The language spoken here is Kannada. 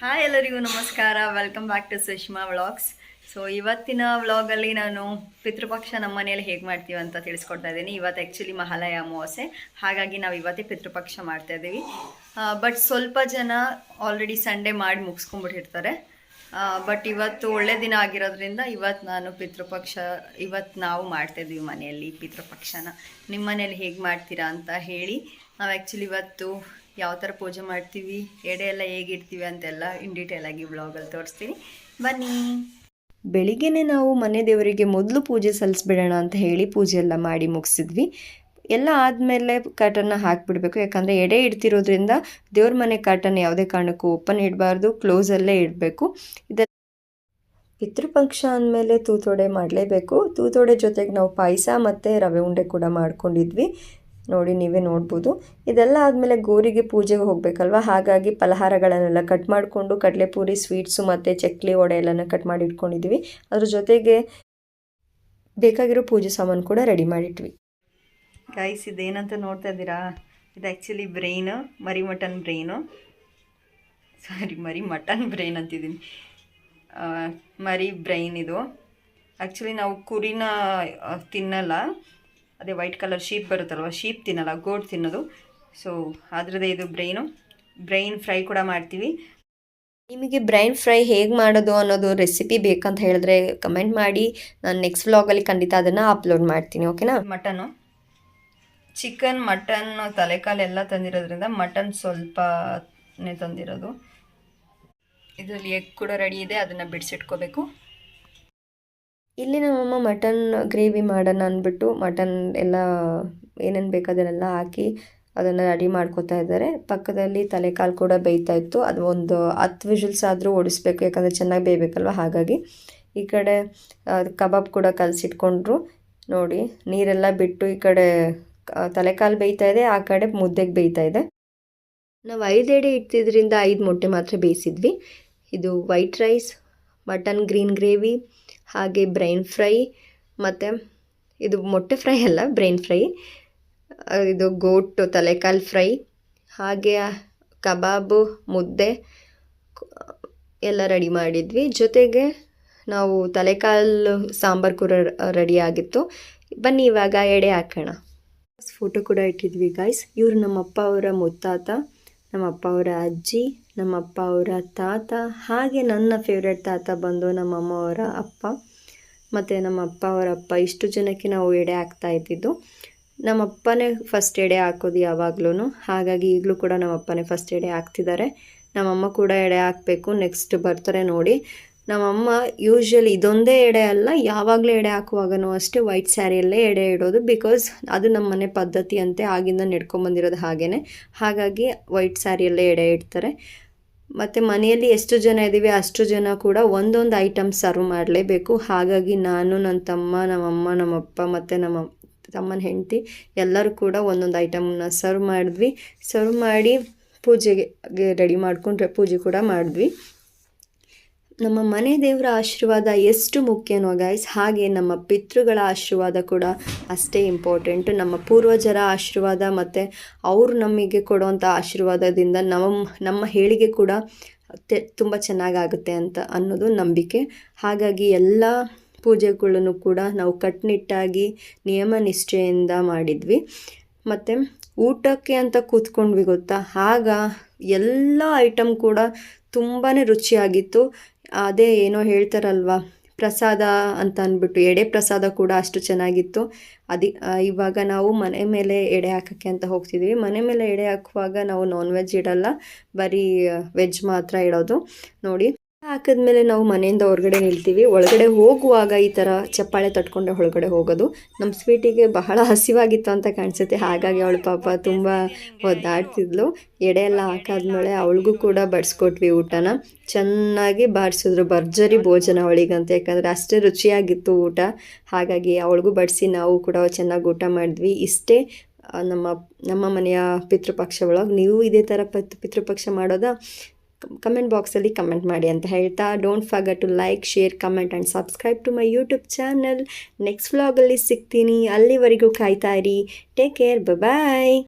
ಹಾಯ್ ಎಲ್ಲರಿಗೂ ನಮಸ್ಕಾರ. Welcome back to Sushma vlogs so ಇವತ್ತಿನ ವ್ಲಾಗಲ್ಲಿ ನಾನು ಪಿತೃಪಕ್ಷ ನಮ್ಮ ಮನೆಯಲ್ಲಿ ಹೇಗೆ ಮಾಡ್ತೀವಿ ಅಂತ ತಿಳಿಸ್ಕೊಡ್ತಾ ಇದ್ದೀನಿ. ಇವತ್ತು ಆ್ಯಕ್ಚುಲಿ ಮಹಾಲಯ ಅಮಾವಾಸ್ಯೆ. ಹಾಗಾಗಿ ನಾವು ಇವತ್ತೇ ಪಿತೃಪಕ್ಷ ಮಾಡ್ತಾ ಇದ್ದೀವಿ. ಬಟ್ ಸ್ವಲ್ಪ ಜನ ಆಲ್ರೆಡಿ ಸಂಡೇ ಮಾಡಿ ಮುಗಿಸ್ಕೊಂಡ್ಬಿಟ್ಟಿರ್ತಾರೆ. ಬಟ್ ಇವತ್ತು ಒಳ್ಳೆ ದಿನ ಆಗಿರೋದ್ರಿಂದ ಇವತ್ತು ನಾನು ಪಿತೃಪಕ್ಷ ಇವತ್ತು ನಾವು ಮಾಡ್ತಾ ಇದ್ದೀವಿ ಮನೆಯಲ್ಲಿ ಪಿತೃಪಕ್ಷನ. ನಿಮ್ಮ ಮನೇಲಿ ಹೇಗೆ ಮಾಡ್ತೀರಾ ಅಂತ ಹೇಳಿ ನಾವು ಆ್ಯಕ್ಚುಲಿ ಇವತ್ತು ಯಾವ ಥರ ಪೂಜೆ ಮಾಡ್ತೀವಿ, ಎಡೆ ಎಲ್ಲ ಹೇಗಿರ್ತೀವಿ ಅಂತೆಲ್ಲ ಇನ್ ಡೀಟೇಲ್ ಆಗಿ ಬ್ಲಾಗಲ್ಲಿ ತೋರಿಸ್ತೀನಿ. ಬನ್ನಿ. ಬೆಳಿಗ್ಗೆನೆ ನಾವು ಮನೆ ದೇವರಿಗೆ ಮೊದಲು ಪೂಜೆ ಸಲ್ಲಿಸ್ಬಿಡೋಣ ಅಂತ ಹೇಳಿ ಪೂಜೆ ಎಲ್ಲ ಮಾಡಿ ಮುಗಿಸಿದ್ವಿ. ಎಲ್ಲ ಆದಮೇಲೆ ಕಾಟನ್ನ ಹಾಕಿಬಿಡ್ಬೇಕು, ಯಾಕಂದರೆ ಎಡೆ ಇಡ್ತಿರೋದ್ರಿಂದ ದೇವ್ರ ಮನೆ ಕಾಟನ್ನು ಯಾವುದೇ ಕಾರಣಕ್ಕೂ ಓಪನ್ ಇಡಬಾರ್ದು ಕ್ಲೋಸಲ್ಲೇ ಇಡಬೇಕು. ಇದೆಲ್ಲ ಪಿತೃಪಕ್ಷ ಅಂದಮೇಲೆ ತೂತೋಡೆ ಮಾಡಲೇಬೇಕು. ತೂತೋಡೆ ಜೊತೆಗೆ ನಾವು ಪಾಯಸ ಮತ್ತು ರವೆ ಉಂಡೆ ಕೂಡ ಮಾಡ್ಕೊಂಡಿದ್ವಿ. ನೋಡಿ ನೀವೇ ನೋಡ್ಬೋದು. ಇದೆಲ್ಲ ಆದಮೇಲೆ ಗೋರಿಗೆ ಪೂಜೆಗೆ ಹೋಗಬೇಕಲ್ವ? ಹಾಗಾಗಿ ಫಲಹಾರಗಳನ್ನೆಲ್ಲ ಕಟ್ ಮಾಡಿಕೊಂಡು ಕಡಲೆಪುರಿ ಸ್ವೀಟ್ಸು ಮತ್ತು ಚಕ್ಲಿ ವಡೆ ಎಲ್ಲನ ಕಟ್ ಮಾಡಿ ಇಟ್ಕೊಂಡಿದ್ವಿ. ಅದ್ರ ಜೊತೆಗೆ ಬೇಕಾಗಿರೋ ಪೂಜೆ ಸಾಮಾನು ಕೂಡ ರೆಡಿ ಮಾಡಿಟ್ವಿ. ಗೈಸ್ ಇದೇನಂತ ನೋಡ್ತಾ ಇದ್ದೀರಾ? ಇದು ಆ್ಯಕ್ಚುಲಿ ಬ್ರೈನು ಮರಿ ಮಟನ್ ಬ್ರೈನು ಸಾರಿ ಮರಿ ಮಟನ್ ಬ್ರೈನ್ ಅಂತಿದ್ದೀನಿ. ಮರಿ ಬ್ರೈನ್ ಇದು. ಆ್ಯಕ್ಚುಲಿ ನಾವು ಕುರಿನ ತಿನ್ನಲ್ಲ. ಅದೇ ವೈಟ್ ಕಲರ್ ಶೀಪ್ ಬರುತ್ತಲ್ವ? ಶೀಪ್ ತಿನ್ನಲ್ಲ ಗೋಡ್ ತಿನ್ನೋದು. ಸೊ ಅದ್ರದ್ದೇ ಇದು ಬ್ರೈನು ಬ್ರೈನ್ ಫ್ರೈ ಕೂಡ ಮಾಡ್ತೀವಿ. ನಿಮಗೆ ಬ್ರೈನ್ ಫ್ರೈ ಹೇಗೆ ಮಾಡೋದು ಅನ್ನೋದು ರೆಸಿಪಿ ಬೇಕಂತ ಹೇಳಿದ್ರೆ ಕಮೆಂಟ್ ಮಾಡಿ. ನಾನು ನೆಕ್ಸ್ಟ್ ವ್ಲಾಗಲ್ಲಿ ಖಂಡಿತ ಅದನ್ನು ಅಪ್ಲೋಡ್ ಮಾಡ್ತೀನಿ ಓಕೆನಾ ಮಟನು ಚಿಕನ್ ಮಟನ್ ತಲೆಕಾಲು ಎಲ್ಲ ತಂದಿರೋದ್ರಿಂದ ಮಟನ್ ಸ್ವಲ್ಪನೇ ತಂದಿರೋದು. ಇದರಲ್ಲಿ ಎಗ್ ಕೂಡ ರೆಡಿ ಇದೆ ಅದನ್ನು ಬಿಡಿಸಿಟ್ಕೋಬೇಕು. ಇಲ್ಲಿ ನಮ್ಮಮ್ಮ ಮಟನ್ ಗ್ರೇವಿ ಮಾಡೋಣ ಅಂದ್ಬಿಟ್ಟು ಮಟನ್ ಎಲ್ಲ ಏನೇನು ಬೇಕು ಅದನ್ನೆಲ್ಲ ಹಾಕಿ ಅದನ್ನು ರೆಡಿ ಮಾಡ್ಕೋತಾ ಇದ್ದಾರೆ. ಪಕ್ಕದಲ್ಲಿ ತಲೆಕಾಲು ಕೂಡ ಬೇಯ್ತಾ ಇತ್ತು. ಅದು ಒಂದು ಹತ್ತು ವಿಷಲ್ಸ್ ಆದರೂ ಓಡಿಸ್ಬೇಕು, ಯಾಕಂದರೆ ಚೆನ್ನಾಗಿ ಬೇಯಬೇಕಲ್ವ? ಹಾಗಾಗಿ ಈ ಕಡೆ ಕಬಾಬ್ ಕೂಡ ಕಲಸಿಟ್ಕೊಂಡ್ರು. ನೋಡಿ, ನೀರೆಲ್ಲ ಬಿಟ್ಟು ಈ ಕಡೆ ತಲೆಕಾಲು ಬೇಯ್ತಾ ಇದೆ, ಆ ಕಡೆ ಮುದ್ದೆಗೆ ಬೇಯ್ತಾ ಇದೆ. ನಾವು ಐದು ಎಡೆ ಇಟ್ಟಿದ್ರಿಂದ ಐದು ಮೊಟ್ಟೆ ಮಾತ್ರ ಬೇಯಿಸಿದ್ವಿ. ಇದು white rice mutton green gravy ಹಾಗೆ ಬ್ರೈನ್ ಫ್ರೈ ಮತ್ತು ಇದು ಮೊಟ್ಟೆ ಫ್ರೈ ಅಲ್ಲ ಬ್ರೈನ್ ಫ್ರೈ ಇದು ಗೋಟು, ತಲೆಕಾಲು ಫ್ರೈ ಹಾಗೆ ಕಬಾಬು, ಮುದ್ದೆ ಎಲ್ಲ ರೆಡಿ ಮಾಡಿದ್ವಿ. ಜೊತೆಗೆ ನಾವು ತಲೆಕಾಲು ಸಾಂಬಾರು ಕೂಡ ರೆಡಿ ಆಗಿತ್ತು. ಬನ್ನಿ, ಇವಾಗ ಎಡೆ ಹಾಕೋಣ. ಫೋಟೋ ಕೂಡ ಇಟ್ಟಿದ್ವಿ ಗಾಯ್ಸ್ ಇವರು ನಮ್ಮಪ್ಪ ಅವರ ಮುತ್ತಾತ. ನಮ್ಮಪ್ಪ ಅವರ ಅಜ್ಜಿ, ನಮ್ಮಪ್ಪ ಅವರ ತಾತ, ಹಾಗೆ ನನ್ನ ಫೇವ್ರೆಟ್ ತಾತ ಬಂದು ನಮ್ಮಮ್ಮ ಅವರ ಅಪ್ಪ. ಮತ್ತು ನಮ್ಮ ಅಪ್ಪ ಅವರ ಅಪ್ಪ ಇಷ್ಟು ಜನಕ್ಕೆ ನಾವು ಎಡೆ ಹಾಕ್ತಾ ಇದ್ದಿದ್ದು. ನಮ್ಮಪ್ಪನೇ ಫಸ್ಟ್ ಎಡೆ ಹಾಕೋದು ಯಾವಾಗ್ಲೂ ಹಾಗಾಗಿ ಈಗಲೂ ಕೂಡ ನಮ್ಮಪ್ಪನೇ ಫಸ್ಟ್ ಎಡೆ ಹಾಕ್ತಿದ್ದಾರೆ. ನಮ್ಮಮ್ಮ ಕೂಡ ಎಡೆ ಹಾಕಬೇಕು. ನೆಕ್ಸ್ಟ್ ಬರ್ತಾರೆ ನೋಡಿ. ನಮ್ಮಮ್ಮ ಯೂಶ್ವಲಿ ಇದೊಂದೇ ಎಡೆ ಅಲ್ಲ, ಯಾವಾಗಲೂ ಎಡೆ ಹಾಕುವಾಗನೂ ಅಷ್ಟೇ ವೈಟ್ ಸ್ಯಾರಿಯಲ್ಲೇ ಎಡೆ ಇಡೋದು ಬಿಕಾಸ್ ಅದು ನಮ್ಮ ಮನೆ ಪದ್ಧತಿ ಅಂತೆ ಆಗಿಂದ ನಡ್ಕೊಂಬಂದಿರೋದು ಹಾಗೇ ಹಾಗಾಗಿ ವೈಟ್ ಸ್ಯಾರಿಯಲ್ಲೇ ಎಡೆ ಇಡ್ತಾರೆ. ಮತ್ತು ಮನೆಯಲ್ಲಿ ಎಷ್ಟು ಜನ ಇದ್ದೀವಿ ಅಷ್ಟು ಜನ ಕೂಡ ಒಂದೊಂದು ಐಟಮ್ ಸರ್ವ್ ಮಾಡಲೇಬೇಕು. ಹಾಗಾಗಿ ನಾನು ನನ್ನ ತಮ್ಮ, ನಮ್ಮಮ್ಮ, ನಮ್ಮಪ್ಪ ಮತ್ತು ನಮ್ಮ ತಮ್ಮನ ಹೆಂಡತಿ ಎಲ್ಲರೂ ಕೂಡ ಒಂದೊಂದು ಐಟಮ್ನ ಸರ್ವ್ ಮಾಡಿದ್ವಿ. ಸರ್ವ್ ಮಾಡಿ ಪೂಜೆಗೆ ರೆಡಿ ಮಾಡ್ಕೊಂಡ್ರೆ ಪೂಜೆ ಕೂಡ ಮಾಡಿದ್ವಿ. ನಮ್ಮ ಮನೆ ದೇವರ ಆಶೀರ್ವಾದ ಎಷ್ಟು ಮುಖ್ಯನೋ ಗೈಸ್ ಹಾಗೆ ನಮ್ಮ ಪಿತೃಗಳ ಆಶೀರ್ವಾದ ಕೂಡ ಅಷ್ಟೇ ಇಂಪಾರ್ಟೆಂಟು ನಮ್ಮ ಪೂರ್ವಜರ ಆಶೀರ್ವಾದ ಮತ್ತು ಅವರು ನಮಗೆ ಕೊಡುವಂಥ ಆಶೀರ್ವಾದದಿಂದ ನಮ್ಮ ನಮ್ಮ ಹೇಳಿಗೆ ಕೂಡ ತುಂಬ ಚೆನ್ನಾಗಾಗುತ್ತೆ ಅಂತ ಅನ್ನೋದು ನಂಬಿಕೆ. ಹಾಗಾಗಿ ಎಲ್ಲ ಪೂಜೆಗಳನ್ನು ಕೂಡ ನಾವು ಕಟ್ಟುನಿಟ್ಟಾಗಿ ನಿಯಮ ನಿಷ್ಠೆಯಿಂದ ಮಾಡಿದ್ವಿ. ಮತ್ತು ಊಟಕ್ಕೆ ಅಂತ ಕೂತ್ಕೊಂಡ್ವಿ ಗೊತ್ತಾ? ಆಗ ಎಲ್ಲ ಐಟಮ್ ಕೂಡ ತುಂಬಾ ರುಚಿಯಾಗಿತ್ತು. ಅದೇ ಏನೋ ಹೇಳ್ತಾರಲ್ವ, ಪ್ರಸಾದ ಅಂತ ಅಂದ್ಬಿಟ್ಟು, ಎಡೆ ಪ್ರಸಾದ ಕೂಡ ಅಷ್ಟು ಚೆನ್ನಾಗಿತ್ತು. ಅದಿ ಇವಾಗ ನಾವು ಮನೆ ಮೇಲೆ ಎಡೆ ಹಾಕೋಕ್ಕೆ ಅಂತ ಹೋಗ್ತಿದ್ವಿ. ಮನೆ ಮೇಲೆ ಎಡೆ ಹಾಕುವಾಗ ನಾವು ನಾನ್ ವೆಜ್ ಇಡಲ್ಲ, ಬರೀ ವೆಜ್ ಮಾತ್ರ ಇಡೋದು. ನೋಡಿ ಹಾಕಿದ್ಮೇಲೆ ನಾವು ಮನೆಯಿಂದ ಹೊರಗಡೆ ನಿಲ್ತೀವಿ. ಒಳಗಡೆ ಹೋಗುವಾಗ ಈ ಥರ ಚಪ್ಪಾಳೆ ತಟ್ಕೊಂಡೆ ಒಳಗಡೆ ಹೋಗೋದು. ನಮ್ಮ ಸ್ವೀಟಿಗೆ ಬಹಳ ಹಸಿವಾಗಿತ್ತು ಅಂತ ಕಾಣಿಸುತ್ತೆ. ಹಾಗಾಗಿ ಅವಳು ಪಾಪ ತುಂಬ ಒದ್ದಾಡ್ತಿದ್ಲು. ಎಡೆ ಎಲ್ಲ ಹಾಕಾದ್ಮೇಲೆ ಅವಳಿಗೂ ಕೂಡ ಬಡಿಸ್ಕೊಟ್ವಿ ಊಟನ. ಚೆನ್ನಾಗಿ ಬಾಡಿಸಿದ್ರು ಭರ್ಜರಿ ಭೋಜನ ಅವಳಿಗಂತ. ಯಾಕಂದರೆ ಅಷ್ಟೇ ರುಚಿಯಾಗಿತ್ತು ಊಟ. ಹಾಗಾಗಿ ಅವಳಿಗೂ ಬಡಿಸಿ ನಾವು ಕೂಡ ಚೆನ್ನಾಗಿ ಊಟ ಮಾಡಿದ್ವಿ. ಇಷ್ಟೇ ನಮ್ಮ ನಮ್ಮ ಮನೆಯ ಪಿತೃಪಕ್ಷ ಒಳಗೆ. ನೀವು ಇದೇ ಥರ ಪತ್, ಪಿತೃಪಕ್ಷ ಮಾಡೋದಾ? ಕಮೆಂಟ್ ಬಾಕ್ಸಲ್ಲಿ ಕಮೆಂಟ್ ಮಾಡಿ ಅಂತ ಹೇಳ್ತಾ. Don't forget to like share comment and subscribe to my YouTube channel next ವ್ಲಾಗಲ್ಲಿ ಸಿಗ್ತೀನಿ. ಅಲ್ಲಿವರೆಗೂ ಕಾಯ್ತಾ ಇರಿ. Take care bye